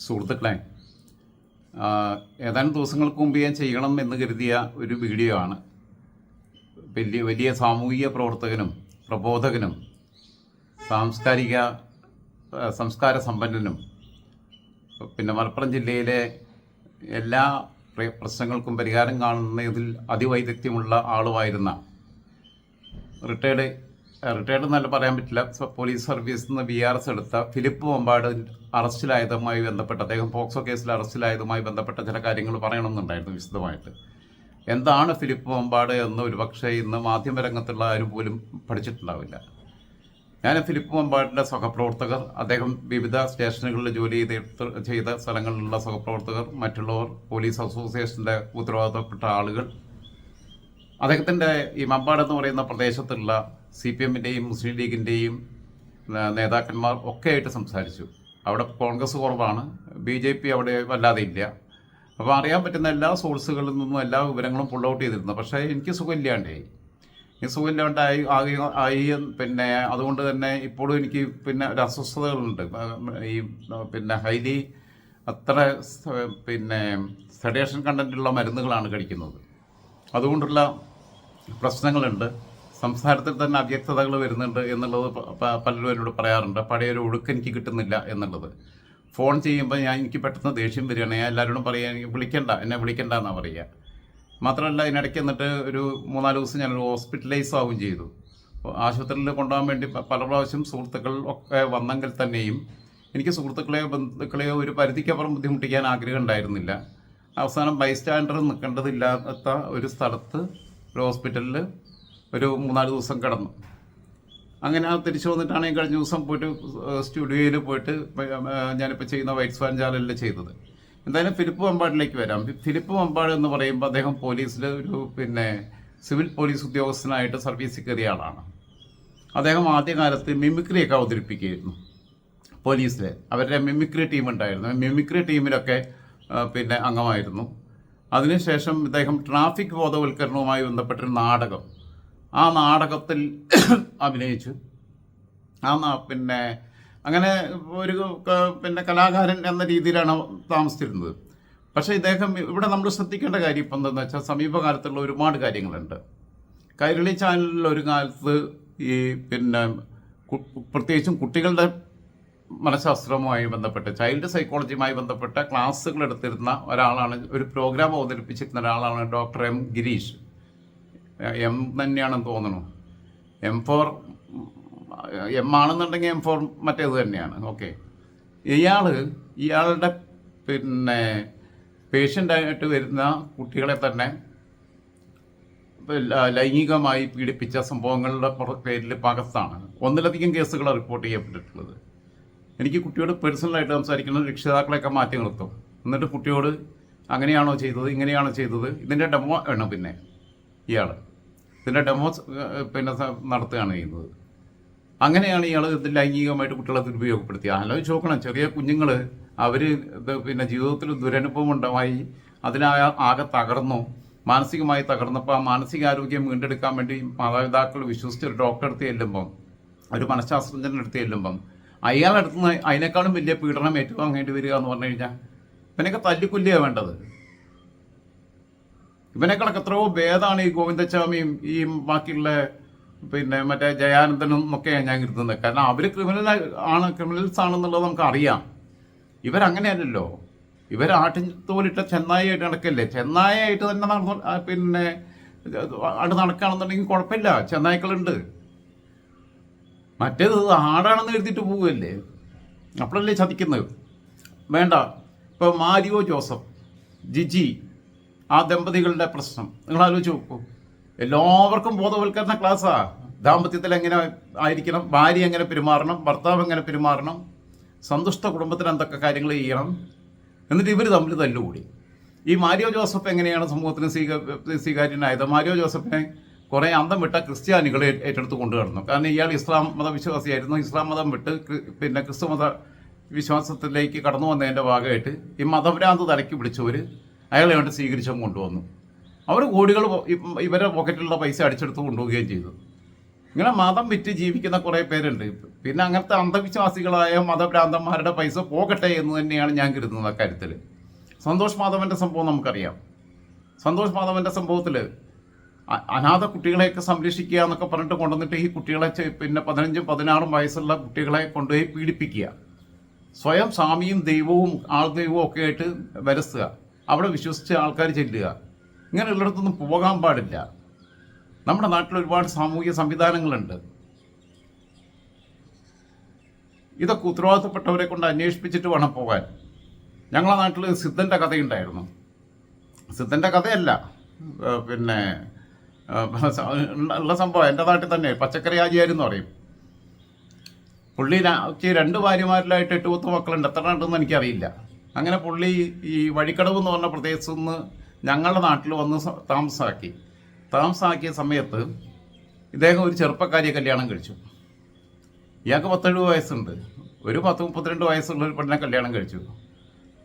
സുഹൃത്തുക്കളെ ഏതാനും ദിവസങ്ങൾക്ക് മുമ്പ് ഞാൻ ചെയ്യണം എന്ന് കരുതിയ ഒരു വീഡിയോ ആണ്. വലിയ വലിയ സാമൂഹിക പ്രവർത്തകനും പ്രബോധകനും സാംസ്കാരിക സംസ്കാര സമ്പന്നനും പിന്നെ മലപ്പുറം ജില്ലയിലെ എല്ലാ പ്രശ്നങ്ങൾക്കും പരിഹാരം കാണുന്നതിൽ അതിവൈദഗ്ധ്യമുള്ള ആളുമായിരുന്ന റിട്ടയർഡ് റിട്ടയർഡ് എന്നല്ല പറയാൻ പറ്റില്ല. പോലീസ് സർവീസിൽ നിന്ന് ബി ആർ എസ് എടുത്ത ഫിലിപ്പ് മമ്പാട് അറസ്റ്റിലായതുമായി ബന്ധപ്പെട്ട് അദ്ദേഹം പോക്സോ കേസിൽ അറസ്റ്റിലായതുമായി ബന്ധപ്പെട്ട ചില കാര്യങ്ങൾ പറയണമെന്നുണ്ടായിരുന്നു വിശദമായിട്ട്. എന്താണ് ഫിലിപ്പ് മമ്പാട് എന്ന് ഒരു പക്ഷേ ഇന്ന് മാധ്യമരംഗത്തുള്ള ആരും പോലും പഠിച്ചിട്ടുണ്ടാവില്ല. ഞാൻ ഫിലിപ്പ് മമ്പാടിന്റെ സഹപ്രവർത്തകർ അദ്ദേഹം വിവിധ സ്റ്റേഷനുകളിൽ ജോലി ചെയ്ത് ചെയ്ത സ്ഥലങ്ങളിലുള്ള സഹപ്രവർത്തകർ മറ്റുള്ളവർ പോലീസ് അസോസിയേഷന്റെ ഉത്തരവാദിത്തപ്പെട്ട ആളുകൾ. അദ്ദേഹത്തിന്റെ ഈ മമ്പാട് എന്ന് പറയുന്ന പ്രദേശത്തുള്ള സി പി എമ്മിന്റെയും മുസ്ലിം ലീഗിന്റെയും നേതാക്കന്മാർ ഒക്കെ ആയിട്ട് സംസാരിച്ചു. അവിടെ കോൺഗ്രസ് കുറവാണ്. ബി ജെ പി അവിടെ വല്ലാതെ ഇല്ല. അപ്പോൾ അറിയാൻ പറ്റുന്ന എല്ലാ സോഴ്സുകളിൽ നിന്നും എല്ലാ വിവരങ്ങളും പുൾ ഔട്ട് ചെയ്തിരുന്നു. പക്ഷേ എനിക്ക് സുഖമില്ലാണ്ടായി. എനിക്ക് സുഖമില്ലാണ്ടായി ആയി ആയി പിന്നെ അതുകൊണ്ട് തന്നെ ഇപ്പോഴും എനിക്ക് പിന്നെ ഒരു അസ്വസ്ഥതകളുണ്ട്. ഈ പിന്നെ ഹൈലി അത്ര പിന്നെ സെഡേഷൻ കണ്ടന്റുള്ള മരുന്നുകളാണ് കഴിക്കുന്നത്. അതുകൊണ്ടുള്ള പ്രശ്നങ്ങളുണ്ട്. സംസാരത്തിൽ തന്നെ അവ്യക്തതകൾ വരുന്നുണ്ട് എന്നുള്ളത് പലരും എന്നോട് പറയാറുണ്ട്. പഴയൊരു ഒഴുക്ക് എനിക്ക് കിട്ടുന്നില്ല എന്നുള്ളത്. ഫോൺ ചെയ്യുമ്പോൾ ഞാൻ എനിക്ക് പെട്ടെന്ന് ദേഷ്യം വരികയാണ്. ഞാൻ എല്ലാവരോടും പറയാൻ വിളിക്കണ്ട എന്നെ വിളിക്കണ്ട എന്നാണ് പറയുക മാത്രമല്ല ഇതിനിടയ്ക്ക് എന്നിട്ട് ഒരു മൂന്നാൽ ദിവസം ഞാൻ ഹോസ്പിറ്റലൈസ് ആവുകയും ചെയ്തു. ആശുപത്രിയിൽ കൊണ്ടുപോകാൻ വേണ്ടി പല പ്രാവശ്യം സുഹൃത്തുക്കൾ ഒക്കെ വന്നെങ്കിൽ തന്നെയും എനിക്ക് സുഹൃത്തുക്കളെയോ ബന്ധുക്കളെയോ ഒരു പരിധിക്കപ്പുറം ബുദ്ധിമുട്ടിക്കാൻ ആഗ്രഹം ഉണ്ടായിരുന്നില്ല. അവസാനം ബൈസ്റ്റാൻഡർ നിൽക്കേണ്ടതില്ലാത്ത ഒരു സ്ഥലത്ത് ഒരു ഹോസ്പിറ്റലിൽ ഒരു മൂന്നാൽ ദിവസം കിടന്നു. അങ്ങനെ ആ തിരിച്ചു വന്നിട്ടാണ് ഞാൻ കഴിഞ്ഞ ദിവസം പോയിട്ട് സ്റ്റുഡിയോയിൽ പോയിട്ട് ഞാനിപ്പോൾ ചെയ്യുന്ന വൈറ്റ്സ് സ്വാൻ ചാനലിൽ ചെയ്തത്. എന്തായാലും ഫിലിപ്പ് മമ്പാടിലേക്ക് വരാം. ഫിലിപ്പ് മമ്പാട് എന്ന് പറയുമ്പോൾ അദ്ദേഹം പോലീസിൽ ഒരു പിന്നെ സിവിൽ പോലീസ് ഉദ്യോഗസ്ഥനായിട്ട് സർവീസിൽ കയറിയ ആളാണ്. അദ്ദേഹം ആദ്യകാലത്ത് മിമിക്രിയൊക്കെ അവതരിപ്പിക്കുകയായിരുന്നു പോലീസിൽ അവരുടെ മിമിക്രി ടീം ഉണ്ടായിരുന്നു. മിമിക്രി ടീമിലൊക്കെ പിന്നെ അംഗമായിരുന്നു. അതിനുശേഷം ഇദ്ദേഹം ട്രാഫിക് ബോധവൽക്കരണവുമായി ബന്ധപ്പെട്ടൊരു നാടകം ആ നാടകത്തിൽ അഭിനയിച്ചു. ആ പിന്നെ അങ്ങനെ ഒരു പിന്നെ കലാകാരൻ എന്ന രീതിയിലാണ് താമസിച്ചിരുന്നത്. പക്ഷേ ഇദ്ദേഹം ഇവിടെ നമ്മൾ ശ്രദ്ധിക്കേണ്ട കാര്യം ഇപ്പം എന്താണെന്ന് വെച്ചാൽ സമീപകാലത്തുള്ള ഒരുപാട് കാര്യങ്ങളുണ്ട്. കൈരളി ചാനലിൽ ഒരു കാലത്ത് ഈ പിന്നെ പ്രത്യേകിച്ചും കുട്ടികളുടെ മനഃശാസ്ത്രവുമായി ബന്ധപ്പെട്ട് ചൈൽഡ് സൈക്കോളജിയുമായി ബന്ധപ്പെട്ട ക്ലാസ്സുകൾ എടുത്തിരുന്ന ഒരാളാണ് ഒരു പ്രോഗ്രാം അവതരിപ്പിച്ചിരുന്ന ഒരാളാണ് ഡോക്ടർ എം ഗിരീഷ്. എം തന്നെയാണെന്ന് തോന്നുന്നു എം ഫോർ എം ആണെന്നുണ്ടെങ്കിൽ എം ഫോർ മറ്റേത് തന്നെയാണ്. ഓക്കെ. ഇയാൾ ഇയാളുടെ പിന്നെ പേഷ്യന്റായിട്ട് വരുന്ന കുട്ടികളെ തന്നെ ലൈംഗികമായി പീഡിപ്പിച്ച സംഭവങ്ങളുടെ പേരിൽ പാകിസ്ഥാണ് ഒന്നിലധികം കേസുകൾ റിപ്പോർട്ട് ചെയ്യപ്പെട്ടിട്ടുള്ളത്. എനിക്ക് കുട്ടിയോട് പേഴ്സണലായിട്ട് സംസാരിക്കുന്ന രക്ഷിതാക്കളെയൊക്കെ മാറ്റി നിർത്തും. എന്നിട്ട് കുട്ടിയോട് അങ്ങനെയാണോ ചെയ്തത് ഇങ്ങനെയാണോ ചെയ്തത് ഇതിന്റെ ഡെമോ ആണ് പിന്നെ ഇയാൾ ഇതിന്റെ ഡെമോസ് പിന്നെ നടത്തുകയാണ് ചെയ്യുന്നത്. അങ്ങനെയാണ് ഇയാൾ ഇത് ലൈംഗികമായിട്ട് കുട്ടികളെ ദുരുപയോഗപ്പെടുത്തി ആലോചിച്ച് നോക്കണം ചെറിയ കുഞ്ഞുങ്ങൾ അവർ ഇത് പിന്നെ ജീവിതത്തിൽ ദുരനുഭവം ഉണ്ടായി ആകെ തകർന്നു മാനസികമായി തകർന്നപ്പോൾ ആ മാനസികാരോഗ്യം വീണ്ടെടുക്കാൻ വേണ്ടി മാതാപിതാക്കൾ വിശ്വസിച്ച് ഒരു ഡോക്ടറെ അടുത്ത് ചെല്ലുമ്പം ഒരു മനഃശാസ്ത്രജ്ഞന്റെ അടുത്ത് ചെല്ലുമ്പം അയാളടുത്ത് നിന്ന് അതിനേക്കാളും വലിയ പീഡനം ഏറ്റുവാങ്ങേണ്ടി വരിക എന്ന് പറഞ്ഞു കഴിഞ്ഞാൽ ഇവനൊക്കെ തല്ലിക്കൊല്ലിയാണ് വേണ്ടത്. ഇവനേക്കാളൊക്കെ എത്രയോ ഭേദമാണ് ഈ ഗോവിന്ദസ്വാമിയും ഈ ബാക്കിയുള്ള പിന്നെ മറ്റേ ജയാനന്ദനും ഒക്കെയാണ് ഞാൻ കരുതുന്നത്. കാരണം അവർ ക്രിമിനൽ ആണ് ക്രിമിനൽസ് ആണെന്നുള്ളത് നമുക്ക് അറിയാം ഇവരങ്ങനെയല്ലല്ലോ. ഇവർ ആട്ടിൻതോലിട്ട ചെന്നായിട്ട് നടക്കല്ലേ? ചെന്നായിട്ട് തന്നെ നടന്നു പിന്നെ അവിടെ നടക്കുകയാണെന്നുണ്ടെങ്കിൽ കുഴപ്പമില്ല. ചെന്നായ്ക്കളുണ്ട്. മറ്റേത് ആടാണെന്ന് എഴുതിയിട്ട് പോവുകയല്ലേ? അപ്പോഴല്ലേ ചതിക്കുന്നത്. വേണ്ട. ഇപ്പോൾ മാരിയോ ജോസഫ് ജിജി ആ ദമ്പതികളുടെ പ്രശ്നം. നിങ്ങൾ ആലോചിച്ച് നോക്കൂ. എല്ലാവർക്കും ബോധവൽക്കരണ ക്ലാസ്സാ ദാമ്പത്യത്തിൽ എങ്ങനെ ആയിരിക്കണം? ഭാര്യ എങ്ങനെ പെരുമാറണം? ഭർത്താവ് എങ്ങനെ പെരുമാറണം? സന്തുഷ്ട കുടുംബത്തിന് എന്തൊക്കെ കാര്യങ്ങൾ ചെയ്യണം? എന്നിട്ട് ഇവർ തമ്മിൽ തല്ലുകൂടി. ഈ മാരിയോ ജോസഫ് എങ്ങനെയാണ് സമൂഹത്തിന് സ്വീക സ്വീകാര്യനായത്? മാരിയോ ജോസഫിനെ കുറേ അന്തം വിട്ട ക്രിസ്ത്യാനികൾ ഏറ്റെടുത്ത് കൊണ്ടുവരുന്നു കാരണം ഇയാൾ ഇസ്ലാം മതവിശ്വാസിയായിരുന്നു. ഇസ്ലാം മതം വിട്ട് പിന്നെ ക്രിസ്തു മത വിശ്വാസത്തിലേക്ക് കടന്നു വന്നതിന്റെ ഭാഗമായിട്ട് ഈ മതഭ്രാന്ത് തലയ്ക്ക് പിടിച്ചവർ അയാളെ വേണ്ടി സ്വീകരിച്ചും കൊണ്ടുവന്നു. അവർ കോടികൾ ഇവരെ പോക്കറ്റിലുള്ള പൈസ അടിച്ചെടുത്ത് കൊണ്ടുപോവുകയും ചെയ്തു. ഇങ്ങനെ മതം വിറ്റ് ജീവിക്കുന്ന കുറേ പേരുണ്ട്. പിന്നെ അങ്ങനത്തെ അന്ധവിശ്വാസികളായ മതഭ്രാന്തന്മാരുടെ പൈസ പോകട്ടെ എന്ന് തന്നെയാണ് ഞാൻ കരുതുന്നത് അക്കാര്യത്തിൽ സന്തോഷ് മാധവന്റെ സംഭവം നമുക്കറിയാം. സന്തോഷ് മാധവന്റെ സംഭവത്തിൽ അനാഥ കുട്ടികളെയൊക്കെ സംരക്ഷിക്കുക എന്നൊക്കെ പറഞ്ഞിട്ട് കൊണ്ടുവന്നിട്ട് ഈ കുട്ടികളെ പിന്നെ പതിനഞ്ചും പതിനാറും വയസ്സുള്ള കുട്ടികളെ കൊണ്ടുപോയി പീഡിപ്പിക്കുക. സ്വയം സ്വാമിയും ദൈവവും ആൾ ദൈവവും ഒക്കെ ആയിട്ട് വരസുക അവിടെ വിശ്വസിച്ച് ആൾക്കാർ ചെല്ലുക. ഇങ്ങനെയുള്ളിടത്തൊന്നും പോകാൻ പാടില്ല. നമ്മുടെ നാട്ടിൽ ഒരുപാട് സാമൂഹിക സംവിധാനങ്ങളുണ്ട്. ഇതൊക്കെ ഉത്തരവാദിത്തപ്പെട്ടവരെ കൊണ്ട് അന്വേഷിപ്പിച്ചിട്ട് വേണം പോകാൻ. ഞങ്ങളെ നാട്ടിൽ സിദ്ധന്റെ കഥയുണ്ടായിരുന്നു. സിദ്ധന്റെ കഥയല്ല പിന്നെ ഉള്ള സംഭവം എന്റെ നാട്ടിൽ തന്നെ പച്ചക്കറി ആചാര്യെന്ന് പറയും. പുള്ളി രണ്ട് ഭാര്യമാരിലായിട്ട് എട്ട് പത്ത് മക്കളുണ്ട്. എത്ര ഉണ്ടെന്ന് എനിക്കറിയില്ല. അങ്ങനെ പുള്ളി ഈ വഴിക്കടവ് എന്ന് പറഞ്ഞ പ്രദേശത്തു നിന്ന് ഞങ്ങളുടെ നാട്ടിൽ വന്ന് താമസമാക്കി താമസമാക്കിയ സമയത്ത് ഇദ്ദേഹം ഒരു ചെറുപ്പക്കാരിയെ കല്യാണം കഴിച്ചു. ഇയാൾക്ക് പത്തെഴുപത് വയസ്സുണ്ട്. ഒരു പത്ത് മുപ്പത്തിരണ്ട് വയസ്സുള്ള ഒരു പെണ്ണിനെ കല്യാണം കഴിച്ചു.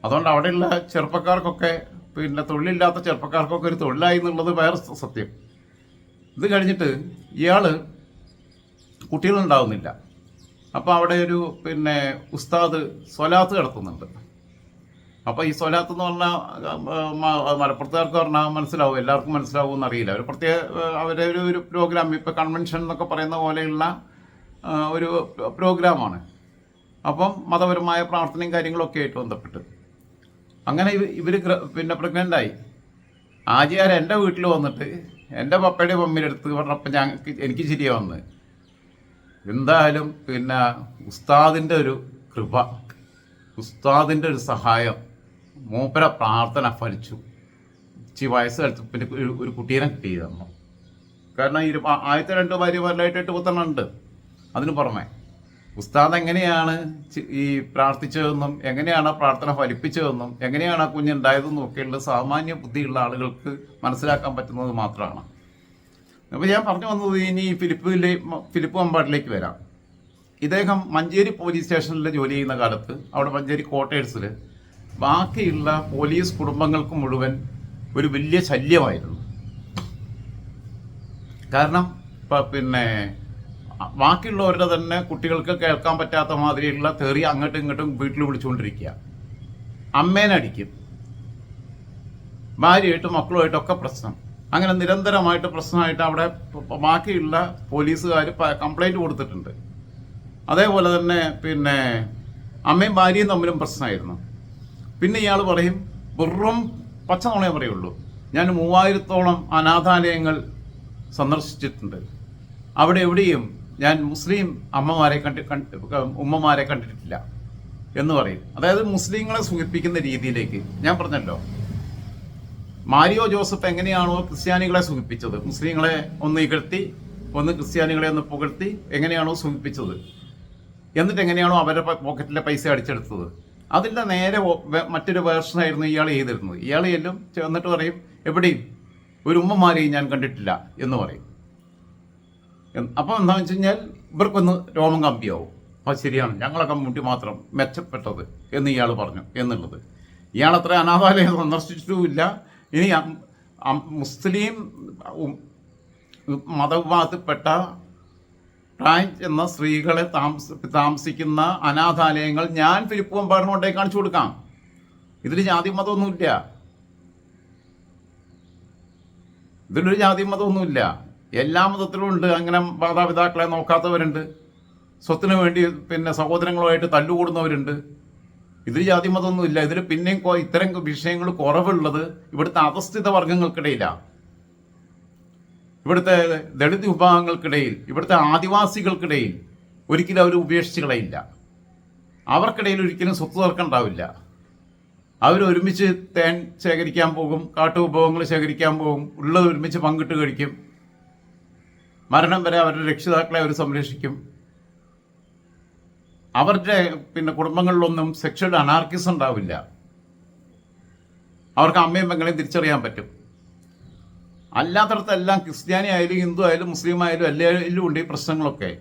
അതുകൊണ്ട് അവിടെയുള്ള ചെറുപ്പക്കാർക്കൊക്കെ പിന്നെ തൊഴിലില്ലാത്ത ചെറുപ്പക്കാർക്കൊക്കെ ഒരു തൊഴിലായി എന്നുള്ളത് വേറെ സത്യം. ഇത് കഴിഞ്ഞിട്ട് ഇയാൾ കുട്ടികളുണ്ടാവുന്നില്ല. അപ്പോൾ അവിടെ ഒരു പിന്നെ ഉസ്താദ് സ്വലാത്ത് നടത്തുന്നുണ്ട് അപ്പോൾ ഈ സ്വലാത്ത് എന്ന് പറഞ്ഞാൽ മലപ്പുറത്തുകാർക്ക് പറഞ്ഞാൽ മനസ്സിലാവും എല്ലാവർക്കും മനസ്സിലാവും എന്നറിയില്ല. ഒരു പ്രത്യേക അവരെ ഒരു ഒരു പ്രോഗ്രാം ഇപ്പോൾ കൺവെൻഷൻ എന്നൊക്കെ പറയുന്ന പോലെയുള്ള ഒരു പ്രോഗ്രാമാണ് അപ്പം മതപരമായ പ്രാർത്ഥനയും കാര്യങ്ങളൊക്കെ ആയിട്ട് ബന്ധപ്പെട്ട്. അങ്ങനെ ഇവർ പിന്നെ പ്രഗ്നന്റ് ആയി. ആജിയാർ എന്റെ വീട്ടിൽ വന്നിട്ട് എന്റെ പപ്പയുടെ മമ്മിയുടെ അടുത്ത് പറഞ്ഞപ്പോൾ ഞാൻ എനിക്ക് ശരിയാ വന്ന്. എന്തായാലും പിന്നെ ഉസ്താദിന്റെ ഒരു കൃപ ഉസ്താദിന്റെ ഒരു സഹായം മൂപ്പര പ്രാർത്ഥന ഫലിച്ചു. ഇച്ചി വയസ്സ് പിന്നെ ഒരു കുട്ടീനെ കിട്ടി തന്നു കാരണം ഇരു ആദ്യത്തെ രണ്ട് ഭാര്യമാരിലായിട്ട് എട്ട് പുത്തണ്ണുണ്ട് അതിന് പുറമെ ഉസ്താദ് എങ്ങനെയാണ് ഈ പ്രാർത്ഥിച്ചതെന്നും എങ്ങനെയാണ് ആ പ്രാർത്ഥന ഫലിപ്പിച്ചതെന്നും എങ്ങനെയാണ് ആ കുഞ്ഞുണ്ടായതെന്നും ഒക്കെയുള്ള സാമാന്യ ബുദ്ധിയുള്ള ആളുകൾക്ക് മനസ്സിലാക്കാൻ പറ്റുന്നത് മാത്രമാണ്. അപ്പോൾ ഞാൻ പറഞ്ഞു വന്നത് ഇനി ഫിലിപ്പിലെ ഫിലിപ്പ് അമ്പാട്ടിലേക്ക് വരാം. ഇദ്ദേഹം മഞ്ചേരി പോലീസ് സ്റ്റേഷനിൽ ജോലി ചെയ്യുന്ന കാലത്ത് അവിടെ മഞ്ചേരി ക്വാർട്ടേഴ്സിൽ ബാക്കിയുള്ള പോലീസ് കുടുംബങ്ങൾക്ക് മുഴുവൻ ഒരു വലിയ ശല്യമായിരുന്നു. കാരണം പിന്നെ ബാക്കിയുള്ളവരുടെ തന്നെ കുട്ടികൾക്ക് കേൾക്കാൻ പറ്റാത്ത മാതിരിയുള്ള തെറി അങ്ങോട്ടും ഇങ്ങോട്ടും വീട്ടിൽ വിളിച്ചുകൊണ്ടിരിക്കുക. അമ്മേനെ അടിക്കും ഭാര്യയായിട്ടും മക്കളുമായിട്ടൊക്കെ പ്രശ്നം. അങ്ങനെ നിരന്തരമായിട്ട് പ്രശ്നമായിട്ട് അവിടെ ബാക്കിയുള്ള പോലീസുകാർ കംപ്ലൈന്റ് കൊടുത്തിട്ടുണ്ട്. അതേപോലെ തന്നെ പിന്നെ അമ്മയും ഭാര്യയും തമ്മിലും പ്രശ്നമായിരുന്നു. പിന്നെ ഇയാൾ പറയും വെറും പച്ച നുണയെ പറയുള്ളൂ. ഞാൻ മൂവായിരത്തോളം അനാഥാലയങ്ങൾ സന്ദർശിച്ചിട്ടുണ്ട്. അവിടെ എവിടെയും ഞാൻ മുസ്ലിം അമ്മമാരെ കണ്ടി ഉമ്മമാരെ കണ്ടിട്ടില്ല. എന്ന് പറയും. അതായത് മുസ്ലിങ്ങളെ സൂചിപ്പിക്കുന്ന രീതിയിലേക്ക്. ഞാൻ പറഞ്ഞല്ലോ. മാരിയോ ജോസഫ് എങ്ങനെയാണോ ക്രിസ്ത്യാനികളെ സൂചിപ്പിച്ചത്? മുസ്ലിങ്ങളെ ഒന്ന് ഇകഴ്ത്തി ഒന്ന് ക്രിസ്ത്യാനികളെ ഒന്ന് പുകഴ്ത്തി എങ്ങനെയാണോ സൂചിപ്പിച്ചത്? എന്നിട്ട് എങ്ങനെയാണോ അവരുടെ പോക്കറ്റിലെ പൈസ അടിച്ചെടുത്തത്? അതിന്റെ നേരെ മറ്റൊരു വേർഷനായിരുന്നു ഇയാൾ ചെയ്തിരുന്നത്. ഇയാൾ ചെല്ലും ചെന്നിട്ട് പറയും എവിടെയും ഒരു ഉമ്മമാരെയും ഞാൻ കണ്ടിട്ടില്ല എന്ന് പറയും. അപ്പം എന്താണെന്ന് വെച്ച് കഴിഞ്ഞാൽ ഇവർക്കൊന്ന് രോമം കമ്പിയാവും. അപ്പം ശരിയാണ് ഞങ്ങളൊക്കെ മുട്ടി മാത്രം മെച്ചപ്പെട്ടത് എന്ന് ഇയാൾ പറഞ്ഞു എന്നുള്ളത്. ഇയാൾ അത്ര അനാഥാലയം സന്ദർശിച്ചിട്ടുമില്ല. ഇനി മുസ്ലിം മതവിഭാഗത്തിൽപ്പെട്ട പ്രായം എന്ന സ്ത്രീകളെ താമസ താമസിക്കുന്ന അനാഥാലയങ്ങൾ ഞാൻ ഫിലിപ്പ് കൊണ്ടേ കാണിച്ചു കൊടുക്കാം. ഇതിൽ ജാതി മതമൊന്നുമില്ല. ഇതിലൊരു ജാതി മതമൊന്നുമില്ല. എല്ലാ മതത്തിലും ഉണ്ട്. അങ്ങനെ മാതാപിതാക്കളെ നോക്കാത്തവരുണ്ട്. സ്വത്തിന് വേണ്ടി പിന്നെ സഹോദരങ്ങളുമായിട്ട് തല്ലുകൂടുന്നവരുണ്ട്. ഇതിൽ ജാതി മതമൊന്നുമില്ല. ഇതിൽ പിന്നെയും ഇത്തരം വിഷയങ്ങൾ കുറവുള്ളത് ഇവിടുത്തെ അധസ്ഥിത വർഗങ്ങൾക്കിടയിലാണ് ഇവിടുത്തെ ദളിത് വിഭാഗങ്ങൾക്കിടയിൽ ഇവിടുത്തെ ആദിവാസികൾക്കിടയിൽ ഒരിക്കലും അവർ ഉപേക്ഷിച്ച് കളയില്ല. അവർക്കിടയിൽ ഒരിക്കലും സ്വത്ത് തർക്കമുണ്ടാവില്ല അവർ ഒരുമിച്ച് തേൻ ശേഖരിക്കാൻ പോകും കാട്ടുവിഭവങ്ങൾ ശേഖരിക്കാൻ പോകും ഉള്ളത് ഒരുമിച്ച് പങ്കിട്ട് കഴിക്കും. മരണം വരെ അവരുടെ രക്ഷിതാക്കളെ അവർ സംരക്ഷിക്കും. അവരുടെ പിന്നെ കുടുംബങ്ങളിലൊന്നും സെക്ഷൽ അനാർക്കിസം ഉണ്ടാവില്ല. അവർക്ക് അമ്മയും പെങ്ങളെയും തിരിച്ചറിയാൻ പറ്റും. അല്ലാത്തടത്തെല്ലാം ക്രിസ്ത്യാനി ആയാലും ഹിന്ദു ആയാലും മുസ്ലിം ആയാലും എല്ലാവരിലും ഉണ്ട് ഈ പ്രശ്നങ്ങളൊക്കെ.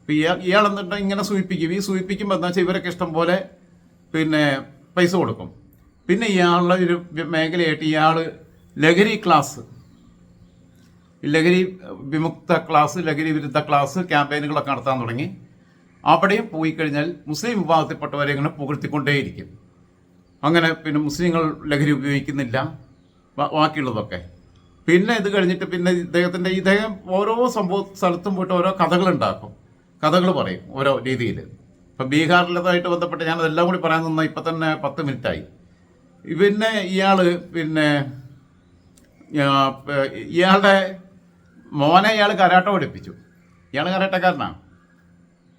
ഇപ്പം ഇയാൾ ഇയാൾ എന്നിട്ട് ഇങ്ങനെ സൂചിപ്പിക്കും. ഈ സൂചിപ്പിക്കുമ്പോൾ എന്താ വെച്ചാൽ ഇവരൊക്കെ ഇഷ്ടം പോലെ പിന്നെ പൈസ കൊടുക്കും. പിന്നെ ഇയാളുടെ ഒരു മേഖലയായിട്ട് ഇയാൾ ലഹരി ക്ലാസ് ലഹരി വിമുക്ത ക്ലാസ് ലഹരി വിരുദ്ധ ക്ലാസ് ക്യാമ്പയിനുകളൊക്കെ നടത്താൻ തുടങ്ങി. അവിടെയും പോയി കഴിഞ്ഞാൽ മുസ്ലിം വിഭാഗത്തിൽപ്പെട്ടവരെ ഇങ്ങനെ പുകഴ്ത്തിക്കൊണ്ടേയിരിക്കും. അങ്ങനെ പിന്നെ മുസ്ലിങ്ങൾ ലഹരി ഉപയോഗിക്കുന്നില്ല. ബാക്കിയുള്ളതൊക്കെ. പിന്നെ ഇത് കഴിഞ്ഞിട്ട് പിന്നെ ഇദ്ദേഹത്തിന്റെ ഇദ്ദേഹം ഓരോ സംഭവ സ്ഥലത്തും പോയിട്ട് ഓരോ കഥകൾ ഉണ്ടാക്കും കഥകൾ പറയും ഓരോ രീതിയിൽ. ഇപ്പം ബീഹാറിലതായിട്ട് ബന്ധപ്പെട്ട് ഞാൻ അതെല്ലാം കൂടി പറയാൻ നിന്ന ഇപ്പം തന്നെ പത്ത് മിനിറ്റായി. പിന്നെ ഇയാൾ പിന്നെ ഇയാളുടെ മോനെ ഇയാൾ കരാട്ട പഠിപ്പിച്ചു. ഇയാൾ കരാട്ടക്കാരനാണ്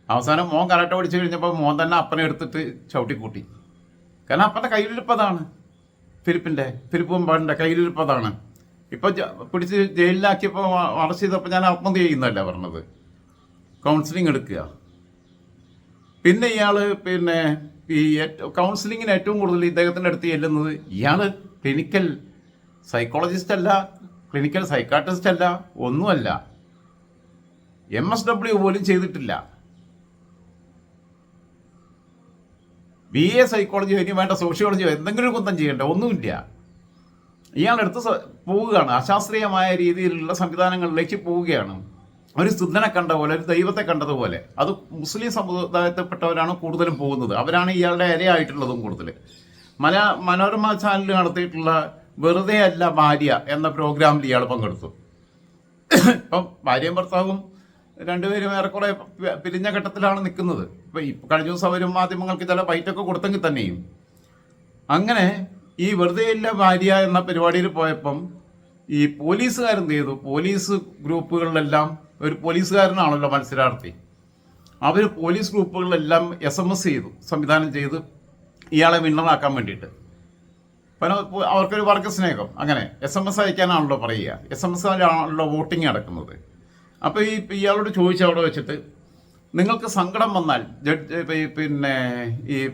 അവസാനം മോൻ കരാട്ട പഠിച്ചു കഴിഞ്ഞപ്പോൾ മോൻ തന്നെ അപ്പനെ എടുത്തിട്ട് ചവിട്ടിക്കൂട്ടി. കാരണം അപ്പന്റെ കയ്യിലിരിപ്പതാണ് ഫിലിപ്പിന്റെ ഫിലിപ്പും പാടിന്റെ കയ്യിലിരിപ്പതാണ് ഇപ്പം പിടിച്ച് ജയിലിലാക്കിയപ്പോൾ അറസ്റ്റ് ചെയ്തപ്പോൾ ഞാൻ ആത്മഹത്യ ചെയ്യുന്നതല്ല പറഞ്ഞത്? കൗൺസിലിംഗ് എടുക്കുക. പിന്നെ ഇയാൾ പിന്നെ ഈ കൗൺസിലിങ്ങിന് ഏറ്റവും കൂടുതൽ ഇദ്ദേഹത്തിന്റെ അടുത്ത് ചെല്ലുന്നത് ഇയാൾ ക്ലിനിക്കൽ സൈക്കോളജിസ്റ്റ് അല്ല ക്ലിനിക്കൽ സൈക്കാട്രിസ്റ്റ് അല്ല ഒന്നുമല്ല. എം എസ് ഡബ്ല്യു പോലും ചെയ്തിട്ടില്ല. ബി എ സൈക്കോളജിയോ ഇനി വേണ്ട സോഷ്യോളജിയോ എന്തെങ്കിലും കുന്തം ചെയ്യണ്ട? ഒന്നുമില്ല. ഇയാളെടുത്ത് അടുത്ത് പോവുകയാണ്. അശാസ്ത്രീയമായ രീതിയിലുള്ള സംവിധാനങ്ങളിലേക്ക് പോവുകയാണ്. ഒരു സ്തുതനെ കണ്ട പോലെ ഒരു ദൈവത്തെ കണ്ടതുപോലെ. അത് മുസ്ലിം സമുദായത്തിൽപ്പെട്ടവരാണ് കൂടുതലും പോകുന്നത്. അവരാണ് ഇയാളുടെ ഇരയായിട്ടുള്ളതും കൂടുതൽ. മല മനോരമ ചാനൽ നടത്തിയിട്ടുള്ള വെറുതെ അല്ല ഭാര്യ എന്ന പ്രോഗ്രാമിൽ ഇയാൾ പങ്കെടുത്തു. ഇപ്പം ഭാര്യയും ഭർത്താവും രണ്ടുപേരും ഏറെക്കുറെ പിരിഞ്ഞ ഘട്ടത്തിലാണ് നിൽക്കുന്നത്. ഇപ്പം കഴിഞ്ഞ ദിവസം അവരും മാധ്യമങ്ങൾക്ക് ചില ബൈറ്റൊക്കെ കൊടുത്തെങ്കിൽ തന്നെയും. അങ്ങനെ ഈ വെറുതെ ഇല്ല ഭാര്യ എന്ന പരിപാടിയിൽ പോയപ്പം ഈ പോലീസുകാരെന്ത് ചെയ്തു? പോലീസ് ഗ്രൂപ്പുകളിലെല്ലാം ഒരു പോലീസുകാരനാണല്ലോ മത്സരാർത്ഥി. അവർ പോലീസ് ഗ്രൂപ്പുകളിലെല്ലാം എസ് എം എസ് ചെയ്തു സംവിധാനം ചെയ്ത് ഇയാളെ വിന്നറാക്കാൻ വേണ്ടിയിട്ട്. പിന്നെ അവർക്കൊരു വർഗ സ്നേഹം. അങ്ങനെ എസ് എം എസ് അയക്കാനാണല്ലോ പറയുക. എസ് എം എസ് ആണല്ലോ വോട്ടിംഗ് നടക്കുന്നത്. അപ്പോൾ ഈ ഇയാളോട് ചോദിച്ചു അവിടെ വെച്ചിട്ട് നിങ്ങൾക്ക് സങ്കടം വന്നാൽ ജഡ്ജ് പിന്നെ ഈ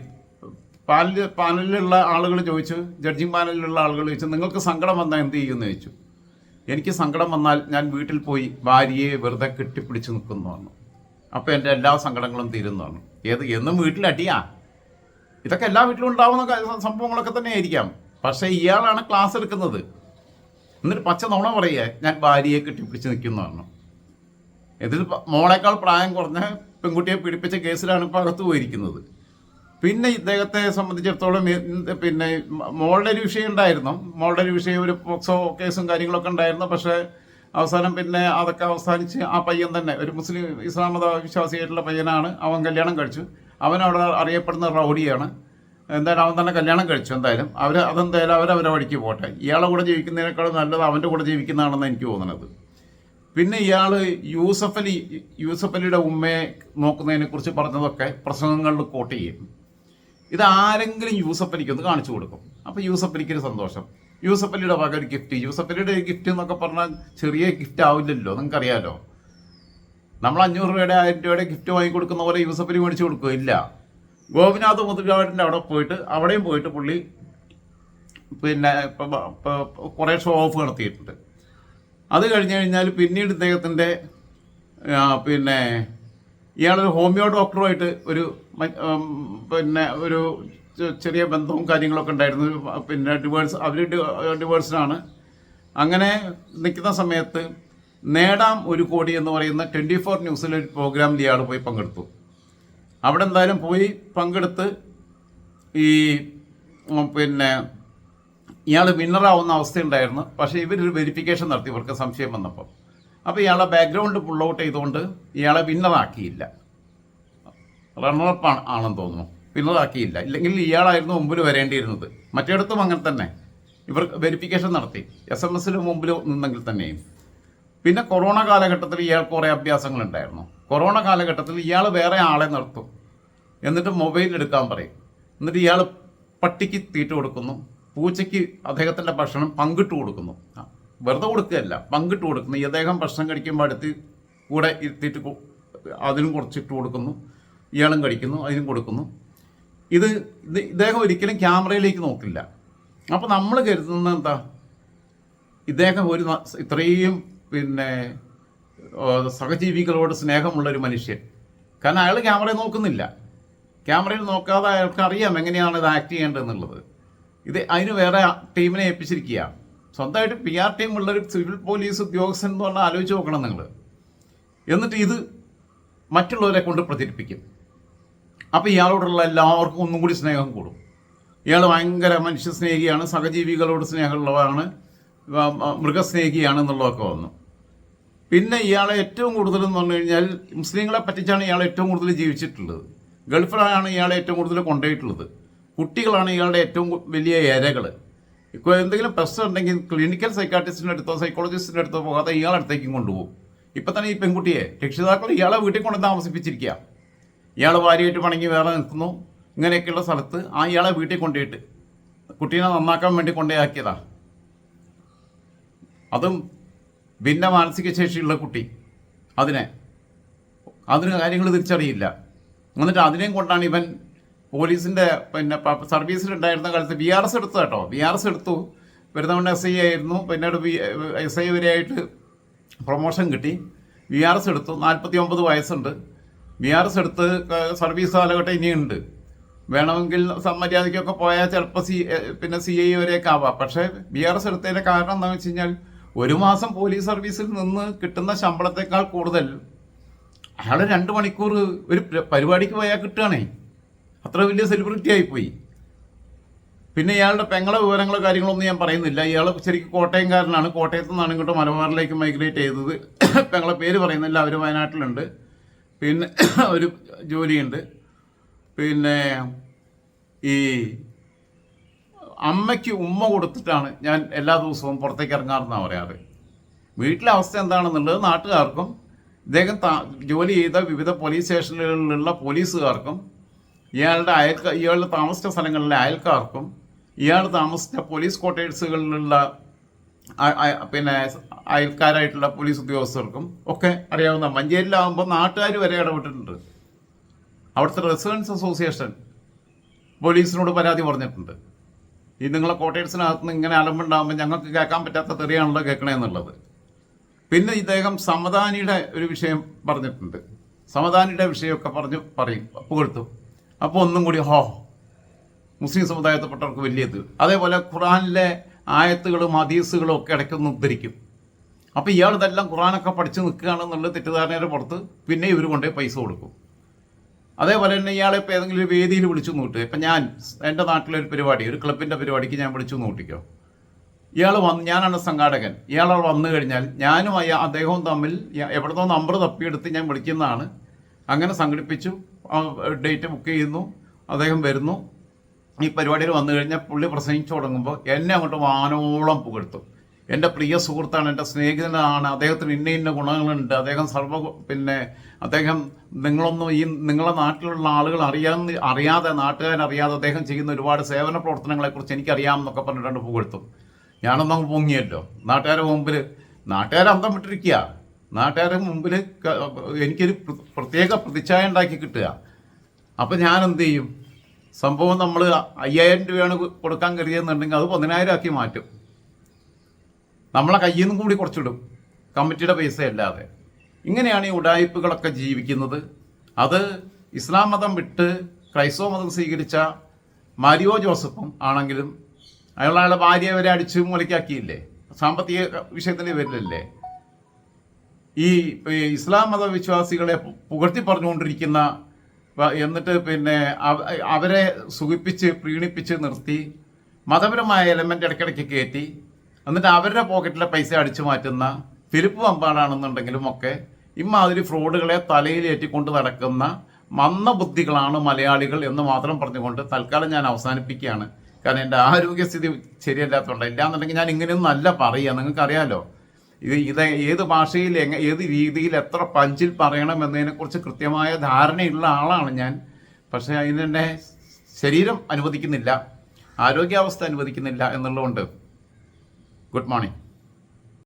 പാനൽ പാനലിലുള്ള ആളുകൾ ചോദിച്ചു ജഡ്ജിങ് പാനലിലുള്ള ആളുകൾ ചോദിച്ചു നിങ്ങൾക്ക് സങ്കടം വന്നാൽ എന്ത് ചെയ്യുമെന്ന് ചോദിച്ചു. എനിക്ക് സങ്കടം വന്നാൽ ഞാൻ വീട്ടിൽ പോയി ഭാര്യയെ വെറുതെ കെട്ടിപ്പിടിച്ച് നിൽക്കുന്നു പറഞ്ഞു. അപ്പോൾ എന്റെ എല്ലാ സങ്കടങ്ങളും തീരുന്നു പറഞ്ഞു. ഏത് എന്നും വീട്ടിലടിയാ. ഇതൊക്കെ എല്ലാ വീട്ടിലും ഉണ്ടാവുന്ന സംഭവങ്ങളൊക്കെ തന്നെ ആയിരിക്കാം പക്ഷേ ഇയാളാണ് ക്ലാസ് എടുക്കുന്നത്. എന്നിട്ട് പച്ച നോണ പറയുക ഞാൻ ഭാര്യയെ കെട്ടിപ്പിടിച്ച് നിൽക്കുന്നു പറഞ്ഞു. ഇതിൽ മോളേക്കാൾ പ്രായം കുറഞ്ഞ പെൺകുട്ടിയെ പീഡിപ്പിച്ച കേസിലാണ് ഇപ്പോൾ അകത്ത് പോയിരിക്കുന്നത്. പിന്നെ ഇദ്ദേഹത്തെ സംബന്ധിച്ചിടത്തോളം പിന്നെ മോളുടെ ഒരു വിഷയം ഉണ്ടായിരുന്നു. മോളുടെ ഒരു വിഷയം ഒരു പോക്സോ കേസും കാര്യങ്ങളൊക്കെ ഉണ്ടായിരുന്നു. പക്ഷേ അവസാനം പിന്നെ അതൊക്കെ അവസാനിച്ച് ആ പയ്യൻ തന്നെ ഒരു മുസ്ലിം ഇസ്ലാം മത വിശ്വാസിയായിട്ടുള്ള പയ്യനാണ്. അവൻ കല്യാണം കഴിച്ചു. അവൻ അവിടെ അറിയപ്പെടുന്ന റൗഡിയാണ്. എന്തായാലും അവൻ തന്നെ കല്യാണം കഴിച്ചു എന്തായാലും. അവർ അതെന്തായാലും അവരവരെ വഴിക്ക് പോട്ടെ. ഇയാളെ കൂടെ ജീവിക്കുന്നതിനേക്കാളും നല്ലത് അവന്റെ കൂടെ ജീവിക്കുന്നതാണെന്ന് എനിക്ക് തോന്നുന്നത് പിന്നെ ഇയാൾ യൂസഫ് അലി യൂസഫ് അലിയുടെ ഉമ്മയെ നോക്കുന്നതിനെക്കുറിച്ച് പറഞ്ഞതൊക്കെ പ്രസംഗങ്ങളിൽ കോട്ട് ചെയ്യും. ഇത് ആരെങ്കിലും യൂസഫ് അലിക്ക് ഒന്ന് കാണിച്ചു കൊടുക്കും. അപ്പോൾ യൂസഫ് അലിക്ക് ഒരു സന്തോഷം. യൂസപ്പലിയുടെ ഭാഗം ഒരു ഗിഫ്റ്റ് യൂസപ്പലിയുടെ ഗിഫ്റ്റ് എന്നൊക്കെ പറഞ്ഞാൽ ചെറിയ ഗിഫ്റ്റ് ആവില്ലല്ലോ നിങ്ങൾക്കറിയാലോ? നമ്മൾ അഞ്ഞൂറ് രൂപയുടെ ആയിരം രൂപയുടെ ഗിഫ്റ്റ് വാങ്ങി കൊടുക്കുന്ന പോലെ യൂസപ്പലി മേടിച്ചു കൊടുക്കുക ഇല്ല ഗോപിനാഥ് മുതുകാടിന്റെ അവിടെ പോയിട്ട് അവിടെയും പോയിട്ട് പുള്ളി പിന്നെ കുറേ ഷോ ഓഫ് നടത്തിയിട്ടുണ്ട്. അത് കഴിഞ്ഞ് കഴിഞ്ഞാൽ പിന്നീട് ഇദ്ദേഹത്തിന്റെ പിന്നെ ഇയാളൊരു ഹോമിയോ ഡോക്ടറുമായിട്ട് ഒരു പിന്നെ ഒരു ചെറിയ ബന്ധവും കാര്യങ്ങളൊക്കെ ഉണ്ടായിരുന്നു. പിന്നെ ഡിവേഴ്സ് അവർ ഡിവേഴ്സിനാണ് അങ്ങനെ നിൽക്കുന്ന സമയത്ത് നേടാം ഒരു കോടി എന്ന് പറയുന്ന ട്വന്റി ഫോർ ന്യൂസിലെ ഒരു പ്രോഗ്രാമിൽ ഇയാൾ പോയി പങ്കെടുത്തു. അവിടെ എന്തായാലും പോയി പങ്കെടുത്ത് ഈ പിന്നെ ഇയാൾ വിന്നറാവുന്ന അവസ്ഥയുണ്ടായിരുന്നു. പക്ഷേ ഇവരൊരു വെരിഫിക്കേഷൻ നടത്തി. ഇവർക്ക് സംശയം വന്നപ്പോൾ അപ്പോൾ ഇയാളെ ബാക്ക്ഗ്രൗണ്ട് പുള്ളൗട്ട് ചെയ്തുകൊണ്ട് ഇയാളെ വിന്നറാക്കിയില്ല റണ്ണറപ്പ് ആണ് ആണെന്ന് തോന്നുന്നു. വിന്നറാക്കിയില്ല ഇല്ലെങ്കിൽ ഇയാളായിരുന്നു മുമ്പിൽ വരേണ്ടിയിരുന്നത്. മറ്റിടത്തും അങ്ങനെ തന്നെ. ഇവർ വെരിഫിക്കേഷൻ നടത്തി. എസ് എം എസിന് മുമ്പിൽ നിന്നെങ്കിൽ തന്നെയും. പിന്നെ കൊറോണ കാലഘട്ടത്തിൽ ഇയാൾക്ക് കുറേ അഭ്യാസങ്ങളുണ്ടായിരുന്നു കൊറോണ കാലഘട്ടത്തിൽ ഇയാൾ വേറെ ആളെ നിർത്തും. എന്നിട്ട് മൊബൈൽ എടുക്കാൻ പറയും. എന്നിട്ട് ഇയാൾ പട്ടിക്ക് തീറ്റ കൊടുക്കുന്നു. പൂച്ചയ്ക്ക് അദ്ദേഹത്തിന്റെ ഭക്ഷണം പങ്കിട്ട് കൊടുക്കുന്നു. വെറുതെ കൊടുക്കുകയല്ല പങ്കിട്ട് കൊടുക്കുന്നു. ഈ അദ്ദേഹം ഭക്ഷണം കഴിക്കുമ്പോൾ അടുത്ത് കൂടെ ഇരുത്തിയിട്ട് അതിനും കുറച്ചിട്ട് കൊടുക്കുന്നു. ഇയാളും കടിക്കുന്നു അതിനും കൊടുക്കുന്നു. ഇത് ഇദ്ദേഹം ഒരിക്കലും ക്യാമറയിലേക്ക് നോക്കില്ല. അപ്പോൾ നമ്മൾ കരുതുന്ന എന്താ? ഇദ്ദേഹം ഒരു ഇത്രയും പിന്നെ സഹജീവികളോട് സ്നേഹമുള്ള ഒരു മനുഷ്യൻ. കാരണം അയാൾ ക്യാമറയിൽ നോക്കുന്നില്ല. ക്യാമറയിൽ നോക്കാതെ അയാൾക്ക് അറിയാം എങ്ങനെയാണ് ഇത് ആക്ട് ചെയ്യേണ്ടതെന്നുള്ളത്. ഇത് അതിന് വേറെ ടീമിനെ ഏൽപ്പിച്ചിരിക്കുക. സ്വന്തമായിട്ട് പി ആർ ടീം ഉള്ളൊരു സിവിൽ പോലീസ് ഉദ്യോഗസ്ഥൻ എന്ന് പറഞ്ഞാൽ ആലോചിച്ച് നോക്കണം നിങ്ങൾ. എന്നിട്ട് ഇത് മറ്റുള്ളവരെ കൊണ്ട് പ്രചരിപ്പിക്കും. അപ്പോൾ ഇയാളോടുള്ള എല്ലാവർക്കും ഒന്നും കൂടി സ്നേഹം കൂടും. ഇയാൾ ഭയങ്കര മനുഷ്യ സ്നേഹിയാണ് സഹജീവികളോട് വ- മൃഗസ്നേഹിയാണ് എന്നുള്ളതൊക്കെ വന്നു. പിന്നെ ഇയാളെ ഏറ്റവും കൂടുതൽ എന്ന് പറഞ്ഞു കഴിഞ്ഞാൽ മുസ്ലിങ്ങളെ പറ്റിച്ചാണ് ഇയാൾ ഏറ്റവും കൂടുതൽ ജീവിച്ചിട്ടുള്ളത്. ഗൾഫിലാണ് ഇയാളെ ഏറ്റവും കൂടുതൽ കൊണ്ടുപോയിട്ടുള്ളത്. കുട്ടികളാണ് ഇയാളുടെ ഏറ്റവും വലിയ ഇരകൾ ഇപ്പോൾ എന്തെങ്കിലും പ്രശ്നം ഉണ്ടെങ്കിൽ ക്ലിനിക്കൽ സൈക്കാട്രിസ്റ്റിന്റെ അടുത്തോ സൈക്കോളജിസ്റ്റിന്റെ അടുത്തോ പോകാതെ ഇയാളെ അടുത്തേക്കും കൊണ്ടുപോകും. ഇപ്പം തന്നെ ഈ പെൺകുട്ടിയെ രക്ഷിതാക്കൾ ഇയാളെ വീട്ടിൽ കൊണ്ട് താമസിപ്പിച്ചിരിക്കുക ഇയാൾ ഭാര്യയായിട്ട് പണങ്ങി വേറെ നിൽക്കുന്നു. ഇങ്ങനെയൊക്കെയുള്ള സ്ഥലത്ത് ആ ഇയാളെ വീട്ടിൽ കൊണ്ടുപോയിട്ട് കുട്ടീനെ നന്നാക്കാൻ വേണ്ടി കൊണ്ടുപോയാക്കിയതാ. അതും ഭിന്ന മാനസിക ശേഷിയുള്ള കുട്ടി. അതിനെ. അതിന് കാര്യങ്ങൾ തിരിച്ചറിയില്ല. എന്നിട്ട് അതിനെയും കൊണ്ടാണ് ഇവൻ പോലീസിന്റെ പിന്നെ സർവീസിലുണ്ടായിരുന്ന കാലത്ത് ബി ആർ എസ് എടുത്തു കേട്ടോ. ബി ആർ എസ് എടുത്തു. പെരുന്നമണ്ണ എസ് ഐ ആയിരുന്നു. പിന്നീട് ബി എസ് ഐ വരെയായിട്ട് പ്രൊമോഷൻ കിട്ടി. ബി ആർ എസ് എടുത്തു. നാൽപ്പത്തി ഒമ്പത് വയസ്സുണ്ട്. ബി ആർ എസ് എടുത്ത് സർവീസ് കാലഘട്ടം ഇനിയുണ്ട്. വേണമെങ്കിൽ മര്യാദയ്ക്കൊക്കെ പോയാൽ ചിലപ്പോൾ സി പിന്നെ സി ഐ വരെയൊക്കെ ആവാം. പക്ഷേ ബി ആർ എസ് എടുത്തതിന്റെ കാരണം എന്താണെന്ന് വെച്ച് കഴിഞ്ഞാൽ ഒരു മാസം പോലീസ് സർവീസിൽ നിന്ന് കിട്ടുന്ന ശമ്പളത്തെക്കാൾ കൂടുതൽ അയാൾ രണ്ട് മണിക്കൂർ ഒരു പരിപാടിക്ക് പോയാൽ കിട്ടുകയാണേ. അത്ര വലിയ സെലിബ്രിറ്റി ആയിപ്പോയി. പിന്നെ ഇയാളുടെ പെങ്ങളെ വിവരങ്ങളോ കാര്യങ്ങളൊന്നും ഞാൻ പറയുന്നില്ല. ഇയാൾ ശരിക്കും കോട്ടയംകാരനാണ്. കോട്ടയത്തു നിന്നാണ് ഇങ്ങോട്ട് മലബാറിലേക്ക് മൈഗ്രേറ്റ് ചെയ്തത്. പെങ്ങളെ പേര് പറയുന്നില്ല. അവർ വയനാട്ടിലുണ്ട്. പിന്നെ ഒരു ജോലിയുണ്ട്. പിന്നെ ഈ അമ്മയ്ക്ക് ഉമ്മ കൊടുത്തിട്ടാണ് ഞാൻ എല്ലാ ദിവസവും പുറത്തേക്ക് ഇറങ്ങാറെന്നാണ് പറയാറ്. വീട്ടിലെ അവസ്ഥ എന്താണെന്നുള്ളത് നാട്ടുകാർക്കും ഇദ്ദേഹം ജോലി ചെയ്ത വിവിധ പോലീസ് സ്റ്റേഷനുകളിലുള്ള പോലീസുകാർക്കും ഇയാളുടെ അയൽക്ക ഇയാളുടെ താമസിച്ച സ്ഥലങ്ങളിലെ അയൽക്കാർക്കും ഇയാൾ താമസിച്ച പോലീസ് ക്വാർട്ടേഴ്സുകളിലുള്ള പിന്നെ അയൽക്കാരായിട്ടുള്ള പോലീസ് ഉദ്യോഗസ്ഥർക്കും ഒക്കെ അറിയാവുന്ന മഞ്ചേരിയിലാവുമ്പോൾ നാട്ടുകാർ വരെ ഇടപെട്ടിട്ടുണ്ട്. അവിടുത്തെ റെസിഡൻസ് അസോസിയേഷൻ പോലീസിനോട് പരാതി പറഞ്ഞിട്ടുണ്ട്. ഈ നിങ്ങളെ കോട്ടേഴ്സിനകത്ത് നിന്ന് ഇങ്ങനെ അലമ്പുണ്ടാകുമ്പോൾ ഞങ്ങൾക്ക് കേൾക്കാൻ പറ്റാത്ത തെറിയാണല്ലോ കേൾക്കണേന്നുള്ളത് പിന്നെ ഇദ്ദേഹം സമദാനിയുടെ ഒരു വിഷയം പറഞ്ഞിട്ടുണ്ട്. സമദാനിയുടെ വിഷയമൊക്കെ പറഞ്ഞു പറയും പുകഴ്ത്തും. അപ്പോൾ ഒന്നും കൂടി ഹോ മുസ്ലിം സമുദായത്തിൽപ്പെട്ടവർക്ക് വലിയത് അതേപോലെ ഖുറാനിലെ ആയത്തുകളും ഹദീസുകളും ഒക്കെ ഇടയ്ക്കൊന്ന് ഉദ്ധരിക്കും. അപ്പോൾ ഇയാൾ ഇതെല്ലാം ഖുറാനൊക്കെ പഠിച്ച് നിൽക്കുകയാണെന്നുള്ള തെറ്റിദ്ധാരണയുടെ പുറത്ത് പിന്നെ ഇവർ കൊണ്ടുപോയി പൈസ കൊടുക്കും. അതേപോലെ തന്നെ ഇയാളെ ഇപ്പോൾ ഏതെങ്കിലും ഒരു വേദിയിൽ വിളിച്ചു നോട്ട് ഇപ്പം ഞാൻ എന്റെ നാട്ടിലൊരു പരിപാടി ഒരു ക്ലബിന്റെ പരിപാടിക്ക് ഞാൻ വിളിച്ചു നോട്ടിക്കോ ഇയാൾ വന്ന് ഞാനാണ് സംഘാടകൻ. ഇയാൾ വന്നു കഴിഞ്ഞാൽ ഞാനും അയാ അദ്ദേഹവും തമ്മിൽ എവിടുന്നോ നമ്പർ തപ്പിയെടുത്ത് ഞാൻ വിളിക്കുന്നതാണ്. അങ്ങനെ സംഘടിപ്പിച്ചു ഡേറ്റ് ബുക്ക് ചെയ്യുന്നു അദ്ദേഹം വരുന്നു. ഈ പരിപാടിയിൽ വന്നു കഴിഞ്ഞാൽ പുള്ളി പ്രസംഗിച്ചു തുടങ്ങുമ്പോൾ എന്നെ അങ്ങോട്ട് വാനോളം പുകഴ്ത്തും. എന്റെ പ്രിയ സുഹൃത്താണ് എന്റെ സ്നേഹിതനാണ്. അദ്ദേഹത്തിന് ഇന്ന ഇന്ന ഗുണങ്ങളുണ്ട്. അദ്ദേഹം സർവ പിന്നെ അദ്ദേഹം നിങ്ങളൊന്നും ഈ നിങ്ങളെ നാട്ടിലുള്ള ആളുകൾ അറിയാന്ന് അറിയാതെ നാട്ടുകാരറിയാതെ അദ്ദേഹം ചെയ്യുന്ന ഒരുപാട് സേവന പ്രവർത്തനങ്ങളെക്കുറിച്ച് എനിക്കറിയാമെന്നൊക്കെ പറഞ്ഞിട്ടുണ്ട് പുകഴ്ത്തും ഞാനൊന്നും പൊങ്ങിയല്ലോ. നാട്ടുകാരുടെ മുമ്പിൽ നാട്ടുകാരെ അന്തം വിട്ടിരിക്കുക. നാട്ടുകാരുടെ മുമ്പിൽ എനിക്കൊരു പ്ര- പ്രത്യേക പ്രതിച്ഛായ ഉണ്ടാക്കി കിട്ടുക. അപ്പം ഞാൻ എന്ത് ചെയ്യും? സംഭവം നമ്മൾ അയ്യായിരം രൂപയാണ് കൊടുക്കാൻ കരുതിയെന്നുണ്ടെങ്കിൽ അത് പതിനായിരം ആക്കി മാറ്റും. നമ്മളെ കയ്യിൽ നിന്നും കൂടി കുറച്ചിടും. കമ്മിറ്റിയുടെ പൈസ അല്ലാതെ. ഇങ്ങനെയാണ് ഈ ഉടായ്പകളൊക്കെ ജീവിക്കുന്നത്. അത് ഇസ്ലാം മതം വിട്ട് ക്രൈസ്തവ മതം സ്വീകരിച്ച മാരിയോ ജോസഫും ആണെങ്കിലും അയാൾ അയാളെ ഭാര്യ വരെ അടിച്ച് മൂലയ്ക്കാക്കിയില്ലേ? സാമ്പത്തിക വിഷയത്തിന്റെ പേരിലല്ലേ? ഈ ഇസ്ലാം മത വിശ്വാസികളെ പു- പുകഴ്ത്തി പറഞ്ഞുകൊണ്ടിരിക്കുന്ന എന്നിട്ട് പിന്നെ അവരെ സുഖിപ്പിച്ച് പ്രീണിപ്പിച്ച് നിർത്തി മതപരമായ എലമെന്റ് ഇടയ്ക്കിടയ്ക്ക് കയറ്റി എന്നിട്ട് അവരുടെ പോക്കറ്റിലെ പൈസ അടിച്ചു മാറ്റുന്ന ഫിലിപ്പ് വമ്പാടാണെന്നുണ്ടെങ്കിലും ഒക്കെ ഇമാതിരി ഫ്രോഡുകളെ തലയിലേറ്റിക്കൊണ്ട് നടക്കുന്ന മന്ദബുദ്ധികളാണ് മലയാളികൾ എന്ന് മാത്രം പറഞ്ഞുകൊണ്ട് തൽക്കാലം ഞാൻ അവസാനിപ്പിക്കുകയാണ്. കാരണം എന്റെ ആരോഗ്യസ്ഥിതി ശരിയല്ലാത്തതുകൊണ്ട് ഇല്ലാന്നുണ്ടെങ്കിൽ ഞാൻ ഇങ്ങനെയൊന്നും അല്ല പറയുക. നിങ്ങൾക്കറിയാലോ? ഇത് ഇത് ഏത് ഭാഷയിൽ എങ്ങ ഏത് രീതിയിൽ എത്ര പഞ്ചിൽ പറയണം എന്നതിനെക്കുറിച്ച് കൃത്യമായ ധാരണയുള്ള ആളാണ് ഞാൻ. പക്ഷേ അതിനെന്നെ ശരീരം അനുവദിക്കുന്നില്ല. ആരോഗ്യാവസ്ഥ അനുവദിക്കുന്നില്ല എന്നുള്ളതുകൊണ്ട് good morning.